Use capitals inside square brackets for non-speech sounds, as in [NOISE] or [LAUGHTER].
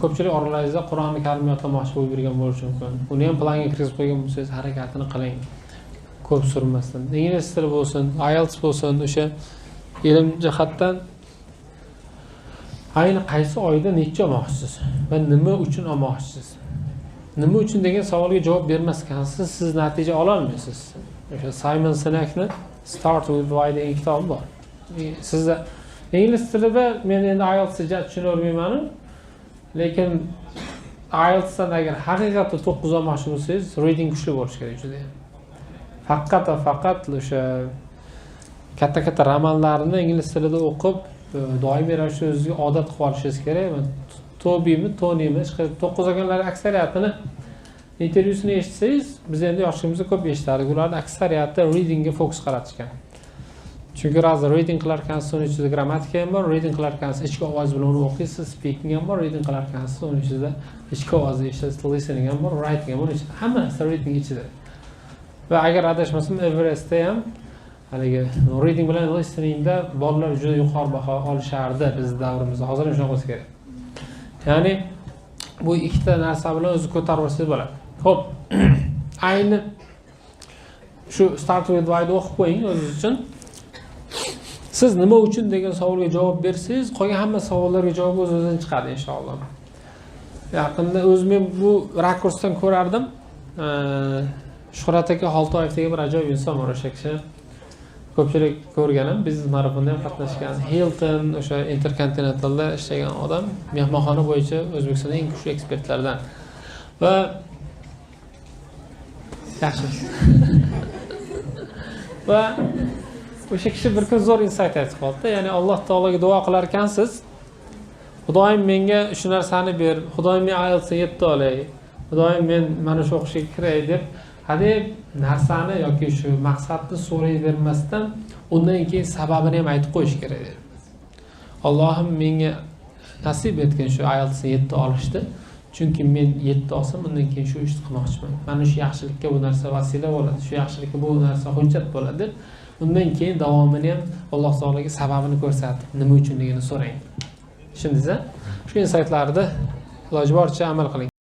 ko'pchilik oralaringizda qur'oni karimni yodlamoqchi bo'lib yurgan bo'lishi mumkin. Uni ham planga kirgizib qo'ygan bo'lsangiz harakatini qiling. Ko'p surmasdan ingliz tili bo'lsin ielts bo'lsin o'sha ilm jihatdan ayni qaysi oyda necha olmoqchisiz va nima uchun olmoqchisiz nima uchun degan savolga javob bermas ekansiz siz natija ololmaysiz o'sha saymon sinakni start with why degan kitobi bor. Sizda ingliz tilida men endi ieltsni ja tushunavermaymanu lekin ieltsdan agar haqiqatda to'qqiz olmoqchi bo'lsangiz reading kuchli bo'lishi kerak judayam faqat va faqat o'sha katta katta romanlarni ingliz tilida o'qib e, doimiy ravishda o'zizga odat qilib olishingiz kerak. Tobimi tonimi to'qqiz olganlar aksariyatini intervyusini eshitsangiz biz endi yoshligimizda ko'p eshitardik ularni aksariyati readingga fokus qaratishgan chunki razi reading qilar ekansiz uni ichida grammatika ham bor reading qilar ekansiz ichki ovoz bilan uni o'qiysiz speaking ham bor reading qilar ekansiz uni ichida ichki ovozni eshitasiz listening ham bor writing ham uni ichida hammasi reading ichida va agar adashmasam everestda ham haligi reading bilan listeningda bolalar juda yuqori baho olishardi bizni davrimizda. Hozir ham shunaqa bo'lsa kerak. Ya'ni bu ikkita narsa bilan o'zi ko'tarib olsangiz bo'ladi. Ho'p [CLEARS THROAT] ayni shu start with o'qib qo'ying o'zingiz uchun siz nima uchun degan savolga javob bersangiz qolgan hamma savollarga javob o'z o'zidan chiqadi inshaalloh. Yaqinda o'zim ham bu rakursdan ko'rardim. Shuhrat aka xoltoyev degan bir ajoyib inson bor o'sha kishi. Ko'pchilik ko'rgan ham biznes marafonda ham qatnashgan. Hilton o'sha interkontinentalda ishlagan odam mehmonxona bo'yicha o'zbekistonda eng kuchli ekspertlardan. Va yaxshi. [LAUGHS] Va o'sha kishi bir kun zo'r insayt aytib qoldida ya'ni alloh taologa duo qilar ekansiz xudoyim menga shu narsani ber xudoyim men ielts yetti olay xudoyim men mana shu o'qishga kiray deb hadeb narsani yoki shu maqsadni so'rayvermasdan undan keyin sababini ham aytib qo'yish kerak. Allohim menga nasib etgin shu ielts yetti olishni chunki men yetti olsam undan keyin shu ishni qilmoqchiman. Mana shu yaxshilikka bu narsa vasila bo'ladi shu yaxshilikka bu narsa hujjat bo'ladi. Deb undan keyin davomini ham alloh taologa sababini ko'rsatib nima uchunligini so'rang. Tushundingiz a shu insaytlarni iloji boricha amal qiling.